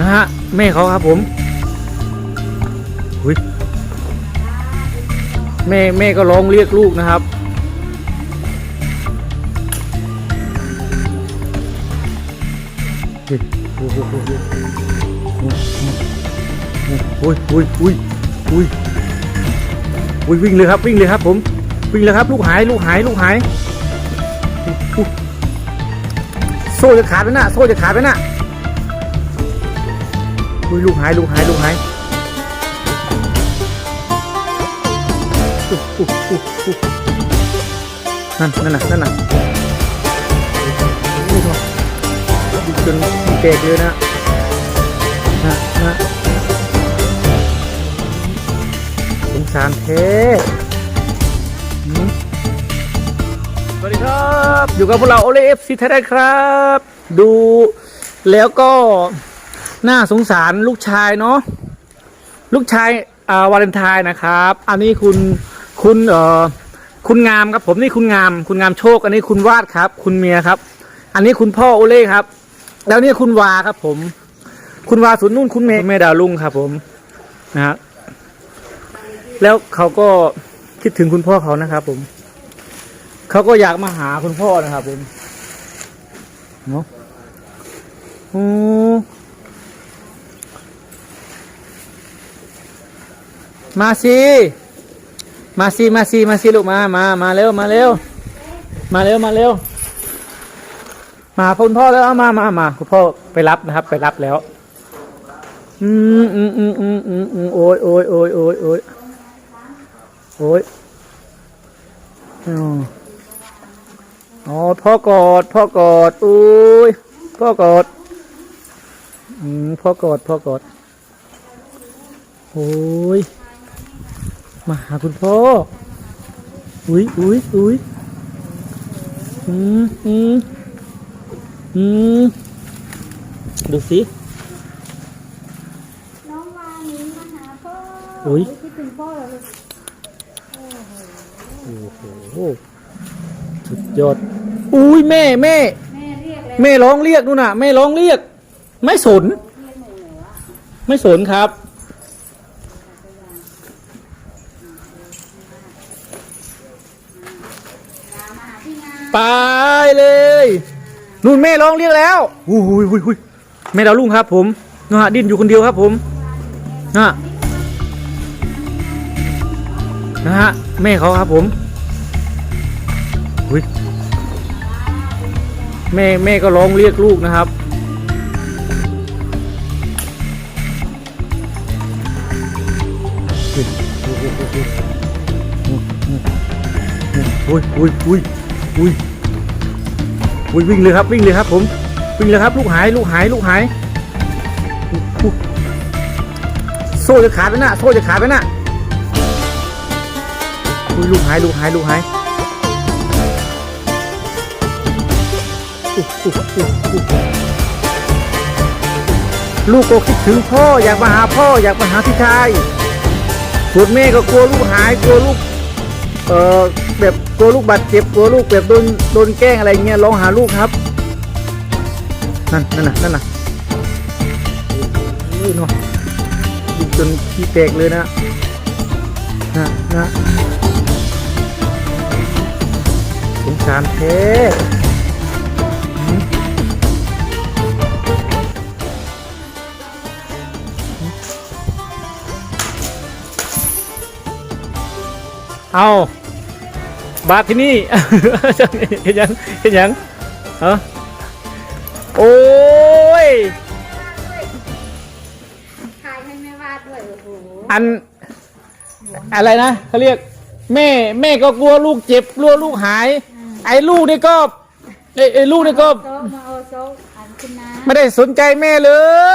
นะฮะแม่เขาครับผมอุ้ยแม่แม่ก็ร้องเรียกลูกนะครับ อุ้ยอุ้ยอุ้ยอุ้ยอุ้ยอุ้ยวิ่งเลยครับวิ่งเลยครับผมวิ่งเลยครับลูกหายลูกหายลูกหาย โซ่จะขาดแล้วน่ะโซ่จะขาดแล้วน่ะ อุ้ยลูกหายลูกหายลูกหายนั่นนั่นน่ะนั่นน่ะนี่ก็ดิจนแตกเลยนะนะนะสงสารแท้หืมสวัสดีครับ อยู่กับพวกเราโอเลฟซีไทยได้ครับ ดูแล้วก็ น่าสงสารลูกชายเนาะลูกชายอ่าวาเลนไทน์นะครับ อันนี้คุณคุณเอ่อคุณงามครับผมนี่คุณงาม คุณงามโชค อันนี้คุณวาดครับ คุณเมียครับ อันนี้คุณพ่อโอเล่ครับ แล้วนี่คุณวาครับ ผม คุณวาสุนนุ่นคุณเมย์แม่ดาวลุงครับ ผมนะฮะแล้วเขาก็คิดถึงคุณพ่อเขานะครับ ผม เขาก็อยากมาหาคุณพ่อนะครับ ผมเนาะอื มาสิมาสิมาสิมาสิลูกมามามาเร็วมาเร็วมาเร็วมาเร็วมาหาคุณพ่อแล้วเอามามามาคุณพ่อไปรับนะครับ ไปรับแล้ว อืมอืมอืมอืมอืมอืมโอ้ยโอ้ยโอ้ยโอ้ยโอ้ยโอ้ยอ๋ออ๋อพ่อกอด พ่อกอดอุ้ยพ่อกอดอืมพ่อกอดพ่อกอดโอ้ย มาหาคุณพ่อ อุ้ยอุ้ยอุ้ยอืมอืมอืมดูสิ น้องวานินมาหาพ่ออุ๊ยคิดถึงพ่อเหรอลูกโอ้โห สุดยอด อุ้ยแม่แม่ แม่เรียกแล้วแม่ร้องเรียกนู่นน่ะ แม่ร้องเรียก ไม่สนไม่สนครับ มาหาที่งาน ไปเลยนู่นแม่ร้องเรียกแล้วอุ้ยอุ้ยอุ้ยแม่ดาวลุงครับ ผมนะฮะดิ้นอยู่คนเดียวครับ ผมนะนะฮะแม่เขาครับผมอุ้ยแม่แม่ก็ร้องเรียกลูกนะครับอุ้ยอุ้ยอุ้ย อุ้ยอุ้ยวิ่งเลยครับวิ่งเลยครับ ผมวิ่งเลยครับ ลูกหายลูกหายลูกหายโซ่จะขาดไปน่ะโซ่จะขาดไปน่ะอุ้ยลูกหายลูกหายลูกหายลูกก็คิดถึงพ่ออยากมาหาพ่ออยากมาหาพี่ชายส่วนแม่ก็กลัวลูกหายกลัวลูกเออ แบบกลัวลูกบาดเจ็บกลัวลูกแบบโดนโดนแกล้งอะไรเงี้ยร้องหาลูกครับ นั่นนั่นน่ะนั่นน่ะโอ้ยเนาะยิงจนขี้แตกเลยนะนะนะสงสารแท้เอา บาทที่นี่ เห็นยังเห็นยังเออโอ้ยถ่ายให้แม่วาดด้วยโอ้โหอัน อะไรนะเขาเรียก แม่แม่ก็กลัวลูกเจ็บกลัวลูกหาย ไอ้ลูกนี่ก็ไอ้ไอ้ลูกนี่ก็ โซ่มาเอาโซ่อันคุณนาไม่ได้สนใจแม่เล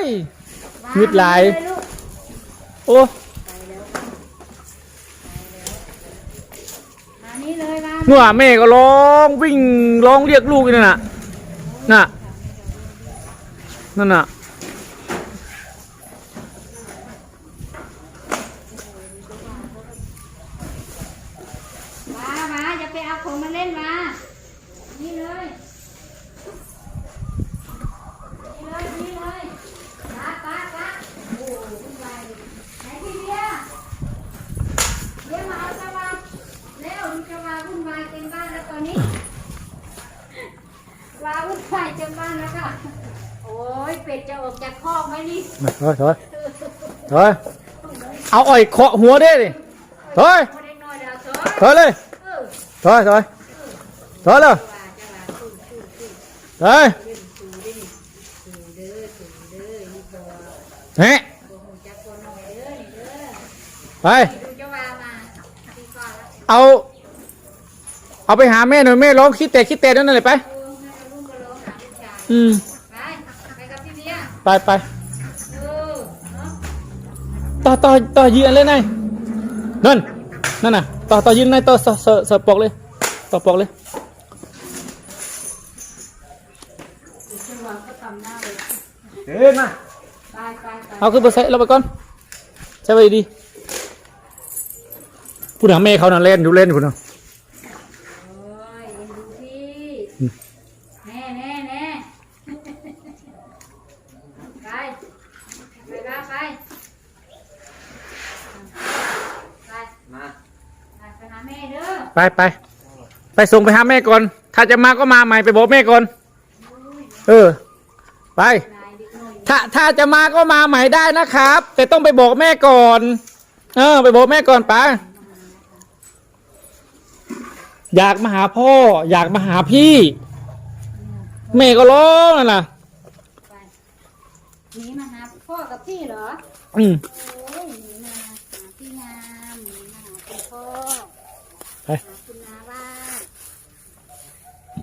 ย มิดหลายวงเลลูกโอ้ เมื่อแม่ก็ร้องวิ่งร้องเรียกลูกนั่นน่ะน่ะนั่นน่ะมามาอย่าไปเอาของมาเล่นมา นี่เลย นี่เลย นี่เลยมาไปาวุ่นวายจังบ้านแล้วค่ะ โอ้ยเป็ดจะออกจากคอกไหมนี่มาถอยถอยถอยเอาอ่อยเคาะหัวได้ดิถอยคนเล็กน้อยดาวซอถอยเลยเออถอยถอยถอยเลยว่าจะว่าสู้สู้สู้ถอยเล่นสู้ได้นี่สู้เด้อสู้เด้อนี่ตัวเฮ้ตัวหูจักตัวน้อยเด้อนี่เด้อไปดูจะว่ามาพี่ก่อนแล้วเอา เอาไปหาแม่หน่อยแม่ร้องคิดแต่คิดแต่นั่นเลยไป เอ อืมไปไปกับพี่เบียร์ไปไปเออเนาะต่อต่อต่อยืนเลยนายนั่นนั่นน่ะ ต่อต่อยืนนายต่อสสสปอกเลย ต่อปอกเลยจังหวะก็ตำหน้าเลยเดินมาไปไปไปเอาขึ้นไปใส่เราไปก่อนใช่ไปดีพูดถึงแม่เขาน่ะเล่นอยู่เล่นคุณน่ะ โอ้ยเอ็นดูพี่แน่แน่แน่ไปไปบ้าไปไป มา ไปไปหาแม่เด้อ ไปไปไปส่งไปหาแม่ก่อน ถ้าจะมาก็มาใหม่ไปบอกแม่ก่อน เออ ไปนายเด็กน้อยถ้าถ้าจะมาก็มาใหม่ได้นะครับ แต่ต้องไปบอกแม่ก่อน เออ ไปบอกแม่ก่อนไปอยากมาหาพ่อ อยากมาหาพี่ แม่ก็ร้องนั่นน่ะไปหนีมาหาพ่อกับพี่เหรอ อืม โอ้ยหนีมาหาพี่งามหนีมาหาคุณพ่อ ไป หาคุณนาว่า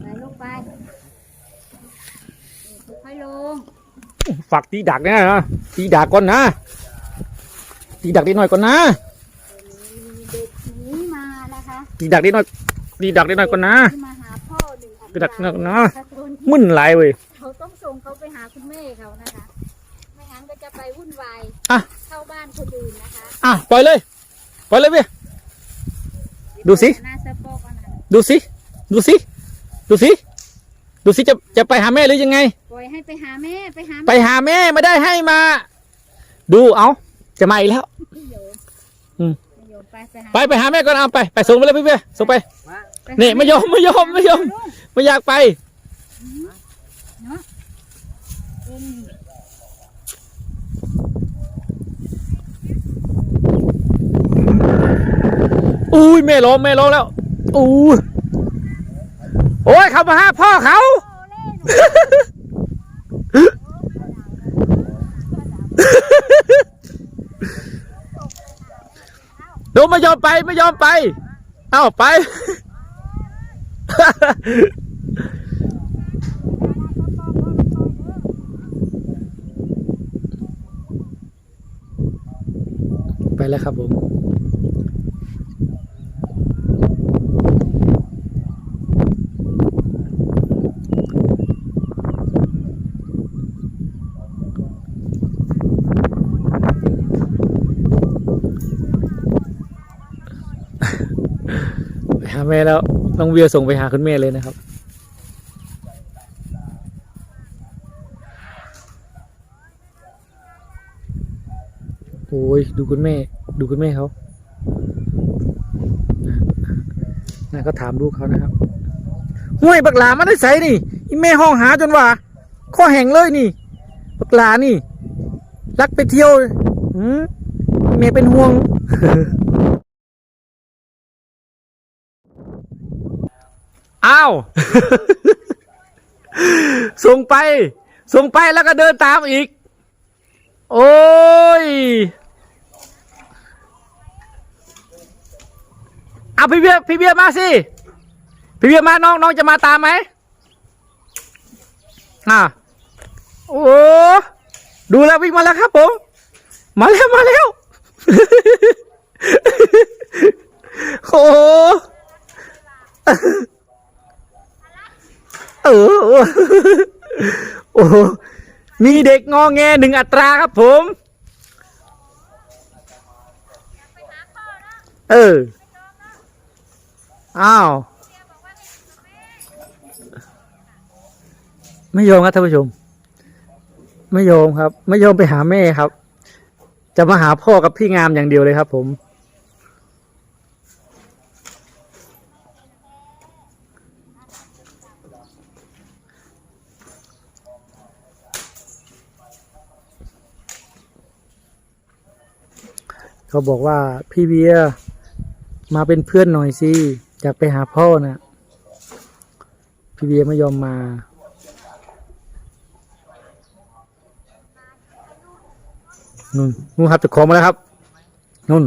ไปลูกไปค่อยลง ฝากตีดักเนี่ยนะตีดักก่อนนะตีดักนิดหน่อยก่อนนะมีเด็กหนีมานะคะตีดักนิดหน่อยตีดักนิดหน่อยก่อนนะที่มาหาพ่อหนึ่งอัตีดักนิดหน่อยก่อนนะถ้าคนมึนไหลายเว้ย เขาต้องส่งเขาไปหาคุณแม่เขานะคะ ไม่งั้นก็จะไปวุ่นวายอะ เข้าบ้านคนอื่นนะคะอะปล่อยเลยปล่อยเลยเว้ย ดูสิ หน้าสะโพกอันนั้นดูสิ ดูสิ ดูสิ ดูสิจะจะไปหาแม่หรือยังไง ปล่อยให้ไปหาแม่ไปหาไปแม่หาแม่ไม่ได้ให้มา ดูเอาจะมาอีกแล้ว พี่โยมอืม พี่โยมไปไปหาไปไปหาแม่ก่อนเอาไปไปส่งไปเลยพี่เบี้ยส่งไปมาปหานี่ไม่ยอมไม่ยอมไม่ยอมไม่อยากไป เนาะเอ็นอุ้ยแม่ร้องแม่ร้องแล้วอู้ โอ้ยเขามาหาพ่อเขา ดูไม่ยอมไปไม่ยอมไป เอ้าไป ไปแล้วครับผม หาแม่แล้วน้องเวียส่งไปหาคุณแม่เลยนะครับ โอ้ยดูคุณแม่ ดูคุณแม่เขาน่าก็ถามลูกเขานะครับห้วยบักหลามาได้ใส่นี่แม่ห้องหาจนว่าข้อแห่งเลยนี่บักหลานี่ รักไปเที่ยวอืมแม่เป็นห่วง อ้าว ส่งไป ส่งไปแล้วก็เดินตามอีก โอ้ย เอาพี่เบียพี่เบียมาสิ พี่เบียมาน้องน้องจะมาตามไหมอ่าโอ้ ดูแล้ววิ่งมาแล้วครับผม มาแล้วมาแล้ว โอ้ เออ โอ้โหมีเด็กงอแงหนึ่งอัตราครับผม เออ อ้าว ไม่ยอมครับท่านผู้ชม ไม่ยอมครับ ไม่ยอมไปหาแม่ครับ จะมาหาพ่อกับพี่งามอย่างเดียวเลยครับผม เขาบอกว่าพี่เบียร์มาเป็นเพื่อนหน่อยสิอยากไปหาพ่อนะพี่เบียร์ไม่ยอมมา นุ่นนุ่นครับจะขอมาแล้วครับ นุ่น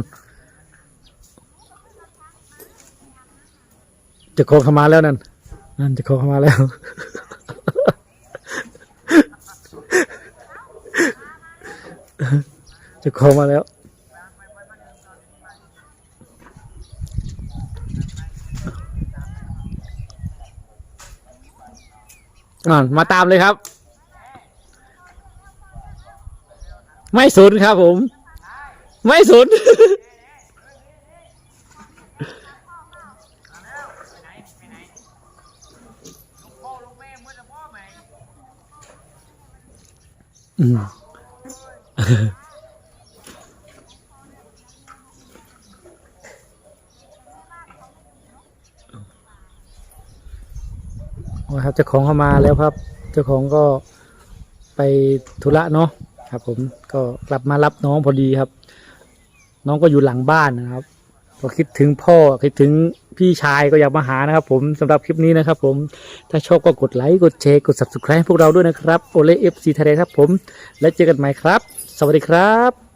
จะของเข้ามาแล้วนั่น นั่นจะของเข้ามาแล้ว จะของมาแล้ว อ่ามาตามเลยครับ ไม่สนครับผม ไม่สนอืม นะครับเจ้าของเข้ามาแล้วครับ เจ้าของก็ไปธุระเนาะครับ ผมก็กลับมารับน้องพอดีครับ น้องก็อยู่หลังบ้านนะครับก็คิดถึงพ่อคิดถึงพี่ชายก็อยากมาหานะครับ ผมสำหรับคลิปนี้นะครับ ผมถ้าชอบก็กดไลค์กดแชร์กด subscribe ให้พวกเราด้วยนะครับโอเล่เอฟซีไทยครับผม และเจอกันใหม่ครับ สวัสดีครับ